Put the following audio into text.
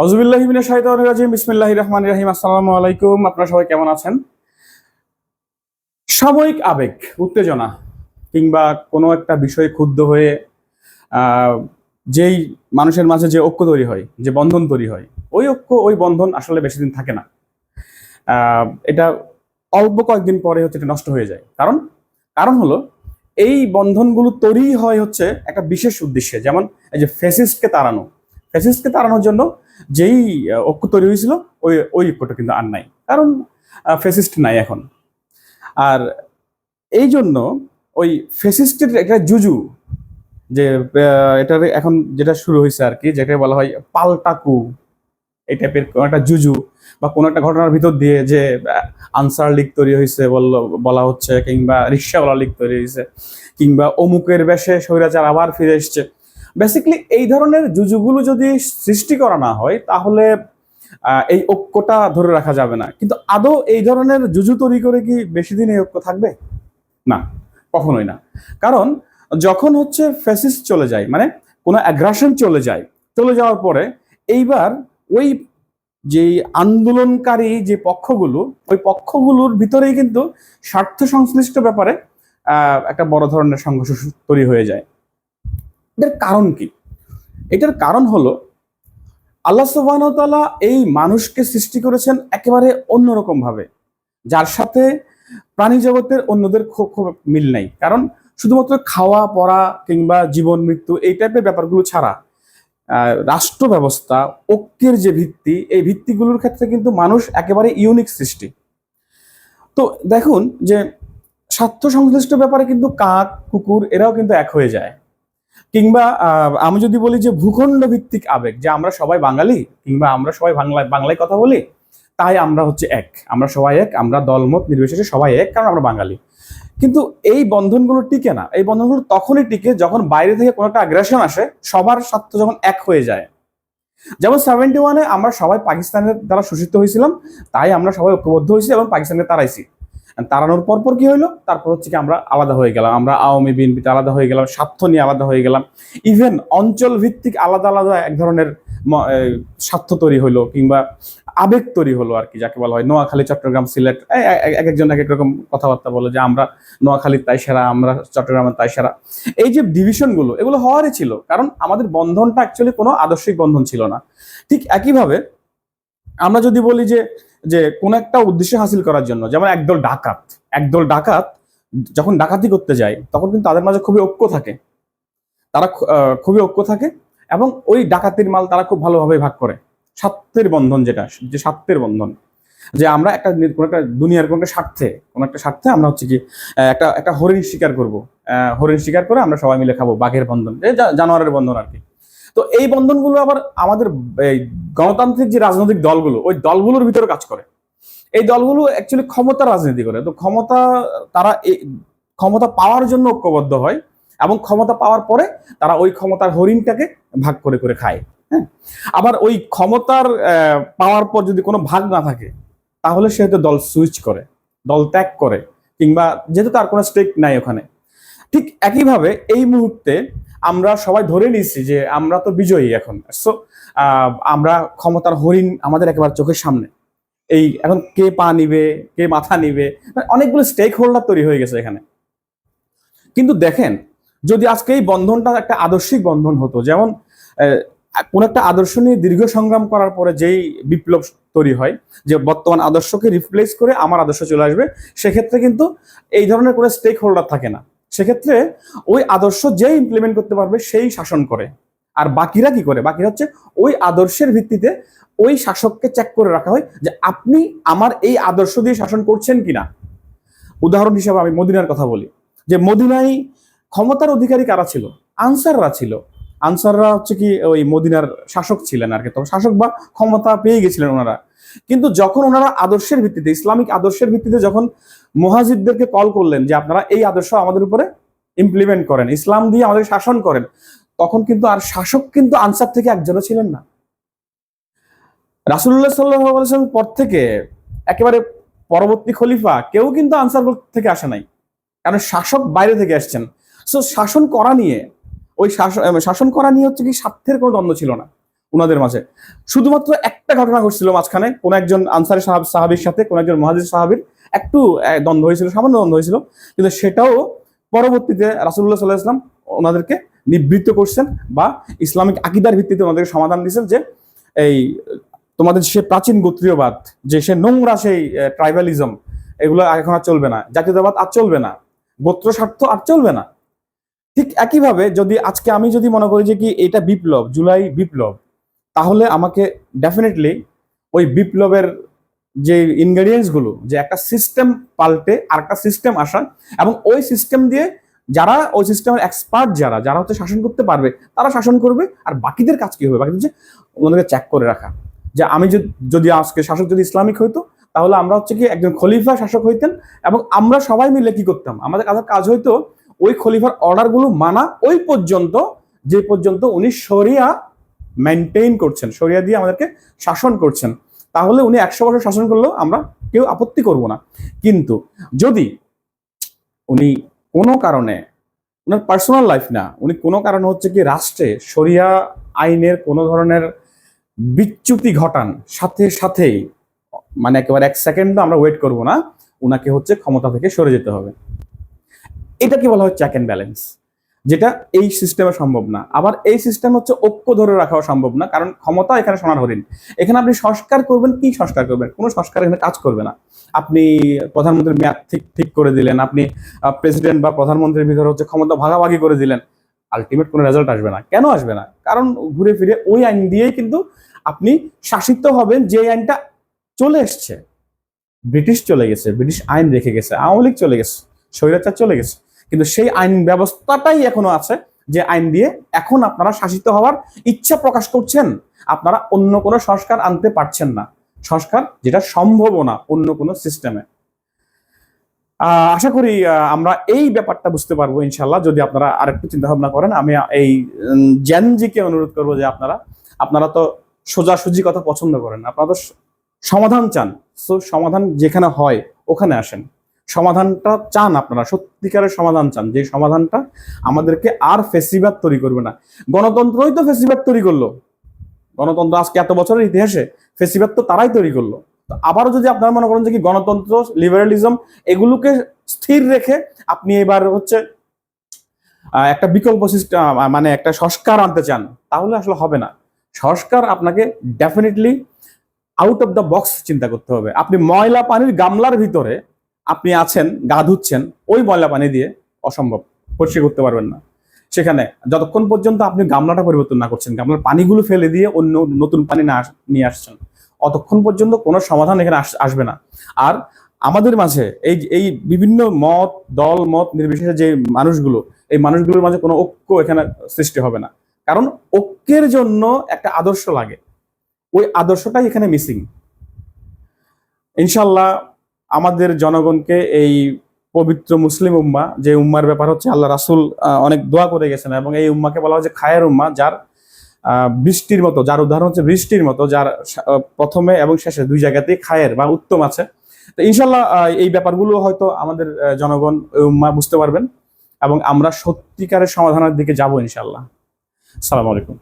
আউযুবিল্লাহি মিনাশ শাইতানির রাজিম। বিসমিল্লাহির রহমানির রহিম। আলাইকুম। আপনারা সবাই কেমন আছেন? সাময়িক আবেগ, উত্তেজনা কিংবা কোনো একটা বিষয়ে ক্ষুব্ধ হয়ে যেই মানুষের মাঝে যে ঐক্য তৈরি হয়, যে বন্ধন তৈরি হয়, ওই ঐক্য, ওই বন্ধন আসলে বেশি দিন থাকে না। এটা অল্প কয়েকদিন পরে হচ্ছে এটা নষ্ট হয়ে যায়। কারণ কারণ হলো, এই বন্ধনগুলো তৈরি হয় হচ্ছে একটা বিশেষ উদ্দেশ্যে। যেমন এই যে ফেসিস্টকে তাড়ানো ফেসিস্টকে তাড়ানোর জন্য যেই ঐক্য তৈরি হয়েছিল, ওই ওই ঐক্যটা কিন্তু আর নাই। কারণ ফেসিস্ট নাই এখন। আর এই জন্য ওই ফেসিস্টের একটা জুজু, যে এটার এখন যেটা শুরু হয়েছে আর কি যেটা বলা হয় পাল্টাকু, এই টাইপের কোনো একটা জুজু বা কোনো একটা ঘটনার ভিতর দিয়ে যে আনসার লিগ তৈরি হয়েছে বলল, বলা হচ্ছে, কিংবা রিক্সাওয়ালা লিগ তৈরি হয়েছে, কিংবা অমুকের বেশে স্বৈরাচার আবার ফিরে এসছে। বেসিক্যালি এই ধরনের জুজুগুলো যদি সৃষ্টি করা না হয়, তাহলে এই ঐক্যটা ধরে রাখা যাবে না। কিন্তু আদৌ এই ধরনের জুজু তৈরি করে কি বেশি দিন এই ঐক্য থাকবে? না, কখনোই না। কারণ, যখন হচ্ছে ফেসিস চলে যায় মানে কোনো অ্যাগ্রাসন চলে যায়, চলে যাওয়ার পরে, এইবার ওই যে আন্দোলনকারী যে পক্ষগুলো, ওই পক্ষগুলোর ভিতরেই কিন্তু স্বার্থ সংশ্লিষ্ট ব্যাপারে একটা বড় ধরনের সংঘর্ষ তৈরি হয়ে যায়। এটার কারণ কি? এটার কারণ হলো, আল্লাহ সুবাহতালা এই মানুষকে সৃষ্টি করেছেন একেবারে অন্যরকম ভাবে, যার সাথে প্রাণী জগতের অন্যদের খুব খুব মিল নাই। কারণ শুধুমাত্র খাওয়া, পড়া কিংবা জীবন, মৃত্যু এই টাইপের ব্যাপারগুলো ছাড়া রাষ্ট্র ব্যবস্থা, ঐক্যের যে ভিত্তি, এই ভিত্তিগুলোর ক্ষেত্রে কিন্তু মানুষ একেবারে ইউনিক সৃষ্টি। তো দেখুন যে স্বার্থ সংশ্লিষ্ট ব্যাপারে কিন্তু কাক, কুকুর এরাও কিন্তু এক হয়ে যায়। কিংবা আমি যদি বলি যে ভূখণ্ড ভিত্তিক আবেগ, যে আমরা সবাই বাঙালি, কিংবা আমরা সবাই বাংলায় বাংলায় কথা বলি, তাই আমরা হচ্ছে এক। আমরা সবাই এক, আমরা দলমত নির্বিশেষে সবাই এক, কারণ আমরা বাঙালি। কিন্তু এই বন্ধনগুলো টিকে না। এই বন্ধনগুলো তখনই টিকে যখন বাইরে থেকে কোনো একটা আগ্রাসন আসে, সবার স্বার্থ যখন এক হয়ে যায়। যেমন সেভেন্টি ওয়ানে আমরা সবাই পাকিস্তানের দ্বারা শোষিত হয়েছিলাম, তাই আমরা সবাই ঐক্যবদ্ধ হয়েছি এবং পাকিস্তানকে তাড়াইছি। তাড়ানোর পর পর কি হলো তারপর হচ্ছে কি আমরা আলাদা হয়ে গেলাম। আমরা আওয়ামী বিএনপিতে আলাদা হয়ে গেলাম, স্বার্থ নিয়ে আলাদা হয়ে গেলাম। ইভেন অঞ্চল ভিত্তিক আলাদা আলাদা এক ধরনের স্বার্থ তৈরি হলো কিংবা আবেগ তৈরি হলো আর কি, যাকে বলা হয় নোয়াখালী, চট্টগ্রাম, সিলেট। এক একজন এক এক রকম কথাবার্তা বলে যে আমরা নোয়াখালীর তাই সেরা, আমরা চট্টগ্রামের তাই সেরা। এই যে ডিভিশনগুলো, এগুলো হওয়ারই ছিল, কারণ আমাদের বন্ধনটা অ্যাকচুয়ালি কোনো আদর্শিক বন্ধন ছিল না। ঠিক একইভাবে আমরা যদি বলি যে যে কোন একটা উদ্দেশ্য হাসিল করার জন্য, যেমন একদল ডাকাত একদল ডাকাত যখন ডাকাতি করতে যায়, তখন কিন্তু তাদের মাঝে খুবই ঐক্য থাকে। তারা খুবই ঐক্য থাকে এবং ওই ডাকাতির মাল তারা খুব ভালোভাবে ভাগ করে। স্বার্থের বন্ধন যেটা, যে স্বার্থের বন্ধন। যে আমরা একটা কোনো একটা দুনিয়ার কোনো একটা স্বার্থে, কোনো একটা স্বার্থে আমরা হচ্ছে কি একটা একটা হরিণ শিকার করব। হরিণ শিকার করে আমরা সবাই মিলে খাব বাঘের বন্ধন জানোয়ারের বন্ধন আর কি। তো এই বন্ধনগুলো আবার আমাদের গণতান্ত্রিক যে রাজনৈতিক দলগুলো, ওই দলগুলোর ভিতরে কাজ করে। এই দলগুলো অ্যাকচুয়ালি ক্ষমতা রাজনীতি করে। তো ক্ষমতা, তারা ক্ষমতা পাওয়ার জন্য ঐক্যবদ্ধ হয় এবং ক্ষমতা পাওয়ার পরে তারা ওই ক্ষমতার হরিণটাকে ভাগ করে করে খায় হ্যাঁ? আবার ওই ক্ষমতার পাওয়ার পর যদি কোনো ভাগ না থাকে, তাহলে সে হয়তো দল সুইচ করে, দল ত্যাগ করে, কিংবা যেহেতু তার কোনো স্টেক নাই ওখানে। ঠিক একইভাবে এই মুহূর্তে আমরা সবাই ধরে নিচ্ছি যে আমরা তো বিজয়ী এখন। সো আমরা ক্ষমতার হরিণ আমাদের একেবারে চোখের সামনে। এই এখন কে পা নিবে, কে মাথা নিবে মানে অনেকগুলো স্টেক হোল্ডার তৈরি হয়ে গেছে এখানে। কিন্তু দেখেন, যদি আজকে এই বন্ধনটা একটা আদর্শিক বন্ধন হতো, যেমন কোন একটা আদর্শ নিয়ে দীর্ঘ সংগ্রাম করার পরে যেই বিপ্লব তৈরি হয়, যে বর্তমান আদর্শকে রিপ্লেস করে আমার আদর্শ চলে আসবে, সেক্ষেত্রে কিন্তু এই ধরনের কোনো স্টেক হোল্ডার থাকে না। সেক্ষেত্রে ওই আদর্শ যে ইমপ্লিমেন্ট করতে পারবে সেই শাসন করে। আর বাকিরা কি করে? বাকিরা হচ্ছে ওই আদর্শের ভিত্তিতে ওই শাসককে চেক করে রাখা হয় যে আপনি আমার এই আদর্শ দিয়ে শাসন করছেন কিনা। উদাহরণ হিসাবে আমি মদিনার কথা বলি। যে মদিনায় ক্ষমতার অধিকারী কারা ছিল? আনসাররা ছিল। আনসাররা হচ্ছে কি ওই মদিনার শাসক ছিলেন আর কি। তো শাসক বা ক্ষমতা পেয়ে গেছিলেন ওনারা। কিন্তু যখন ওনারা আদর্শের ভিত্তিতে, ইসলামিক আদর্শের ভিত্তিতে যখন মহাজিদদেরকে কল করলেন যে আপনারা এই আদর্শ আমাদের উপরে ইমপ্লিমেন্ট করেন, ইসলাম দিয়ে আমাদের শাসন করেন, তখন কিন্তু আর শাসক কিন্তু আনসার থেকে একজনও ছিলেন না। রাসুল্লাহ সাল্লাহ পর থেকে একেবারে পরবর্তী খলিফা কেউ কিন্তু আনসার থেকে আসে নাই। কারণ শাসক বাইরে থেকে আসছেন। সো শাসন করা নিয়ে ওই শাসন শাসন করা নিয়ে হচ্ছে কি স্বার্থের কোনো দ্বন্দ্ব ছিল না ওনাদের মাঝে। শুধুমাত্র একটা ঘটনা ঘটছিল মাঝখানে, কোন একজন আনসারি সাহাব, সাহাবির সাথে, কোন একজন মহাজির সাহাবির একটু দ্বন্দ্ব হয়েছিল, সামান্য দ্বন্দ্ব হয়েছিল। কিন্তু সেটাও পরবর্তীতে রাসুল্লাহ সাল্লাহ ইসলাম ওনাদেরকে নিবৃত্ত করছেন বা ইসলামিক আকিদার ভিত্তিতে ওনাদেরকে সমাধান দিয়েছেন যে, এই, তোমাদের সে প্রাচীন গোত্রীয়বাদ, যে সে নোংরা সেই ট্রাইবালিজম, এগুলো এখন আর চলবে না। জাতীয়তাবাদ আর চলবে না। গোত্র স্বার্থ আর চলবে না। ঠিক একইভাবে যদি আজকে আমি যদি মনে করি যে কি এটা বিপ্লব, জুলাই বিপ্লব, তাহলে আমাকে ডেফিনেটলি ওই বিপ্লবের যে ইনগ্রেডিয়েন্টসগুলো, যে একটা সিস্টেম পাল্টে আর একটা সিস্টেম আসা এবং ওই সিস্টেম দিয়ে যারা, ওই সিস্টেমের এক্সপার্ট যারা যারা হচ্ছে শাসন করতে পারবে, তারা শাসন করবে আর বাকিদের কাজ কি হবে? বাকি হচ্ছে ওনাদেরকে চেক করে রাখা। যে আমি যদি আজকে শাসক যদি ইসলামিক হইতো, তাহলে আমরা হচ্ছে কি একজন খলিফা শাসক হইতেন এবং আমরা সবাই মিলে কি করতাম? আমাদের কাজ হইতো ওই খলিফার অর্ডারগুলো মানা ওই পর্যন্ত, যে পর্যন্ত উনি শরিয়া মেনটেইন করছেন, শরিয়া দিয়ে আমাদেরকে শাসন করছেন। তাহলে উনি একশো বছর শাসন করলেও আমরা কেউ আপত্তি করব না। কিন্তু যদি উনি কোনো কারণে ওনার পার্সোনাল লাইফ না, উনি কোনো কারণে হচ্ছে কি রাষ্ট্রে শরিয়া আইনের কোনো ধরনের বিচ্যুতি ঘটান, সাথে সাথেই মানে একেবারে এক সেকেন্ডও আমরা ওয়েট করব না, উনাকে হচ্ছে ক্ষমতা থেকে সরে যেতে হবে। এটাকে বলা হয় চেক অ্যান্ড ব্যালেন্স যেটা এই সিস্টেমে সম্ভব না। আবার এই সিস্টেম হচ্ছে ঐক্য ধরে রাখাও সম্ভব না, কারণ ক্ষমতা এখানে সোনার হরিণ। এখানে আপনি সংস্কার করবেন, কি সংস্কার করবেন? কোনো সংস্কার এখানে কাজ করবে না। আপনি প্রধানমন্ত্রীর মেয়াদ ঠিক ঠিক করে দিলেন, আপনি প্রেসিডেন্ট বা প্রধানমন্ত্রীর ভিতরে হচ্ছে ক্ষমতা ভাগাভাগি করে দিলেন আলটিমেট কোনো রেজাল্ট আসবে না। কেন আসবে না? কারণ ঘুরে ফিরে ওই আইন দিয়েই কিন্তু আপনি শাসিত হবেন, যে আইনটা চলে এসছে। ব্রিটিশ চলে গেছে, ব্রিটিশ আইন রেখে গেছে, আওয়ামী লীগ চলে গেছে, স্বৈরাচার চলে গেছে। কিন্তু সেই আইন ব্যবস্থাটাই এখনও আছে যে আইন দিয়ে এখন আপনারা শাসিত হওয়ার ইচ্ছা প্রকাশ করছেন। আপনারা অন্য কোনো সংস্কার আনতে পারছেন না। সংস্কার যেটা সম্ভব না অন্য কোনো সিস্টেমে। আশা করি আমরা এই ব্যাপারটা বুঝতে পারব ইনশাল্লাহ যদি আপনারা আরেকটু চিন্তা ভাবনা করেন আমি এই উম, জেনজিকে অনুরোধ করব যে আপনারা আপনারা তো সোজাসুজি কথা পছন্দ করেন আপনারা তো সমাধান চান। সো সমাধান যেখানে হয় ওখানে আসেন। সমাধানটা চান আপনারা, সত্যিকারের সমাধান চান। যে সমাধানটা আমাদেরকে আর ফেসিবাদ তৈরি করবে না। গণতন্ত্রই তো ফেসিবাদ তৈরি করল। গণতন্ত্র আজকে এত বছরের ইতিহাসে ফেসিবাদ তো তারাই তৈরি করল। আবারও যদি আপনারা মনে করেন যে কি গণতন্ত্র, লিবারালিজম, এগুলোকে স্থির রেখে আপনি এবার হচ্ছে একটা বিকল্প সিস্টেম মানে একটা সংস্কার আনতে চান, তাহলে আসলে হবে না। সংস্কার আপনাকে definitely out of the box চিন্তা করতে হবে। আপনি ময়লা পানির গামলার ভিতরে আপনি আছেন গা ধুচ্ছেন ওই ময়লা পানি দিয়ে অসম্ভব। পরিষ্কার করতে পারবেন না। সেখানে যতক্ষণ পর্যন্ত আপনি গামলাটা পরিবর্তন না করছেন, গামলার পানিগুলো ফেলে দিয়ে অন্য নতুন পানি না নিয়ে আসছেন, অতক্ষণ পর্যন্ত কোনো সমাধান এখানে আস- আসবে না। আর আমাদের মাঝে এই এই বিভিন্ন মত, দল, মত নির্বিশেষে যে মানুষগুলো, এই মানুষগুলোর মাঝে কোনো ঐক্য এখানে সৃষ্টি হবে না। কারণ ঐক্যের জন্য একটা আদর্শ লাগে। ওই আদর্শটাই এখানে মিসিং ইনশাল্লাহ আমাদের জনগণকে এই পবিত্র মুসলিম উম্মা, যে উম্মার ব্যাপার হচ্ছে আল্লাহ রাসুল অনেক দোয়া করে গেছেন এবং এই উম্মাকে বলা হয় যে খায়ের উম্মা, যার বৃষ্টির মতো, যার উদাহরণ হচ্ছে বৃষ্টির মতো, যার প্রথমে এবং শেষে দুই জায়গাতেই খায়ের বা উত্তম আছে। তো ইনশাল্লাহ এই ব্যাপারগুলো হয়তো আমাদের জনগণ উম্মা বুঝতে পারবেন এবং আমরা সত্যিকারের সমাধানের দিকে যাব ইনশাল্লাহ সালাম আলাইকুম।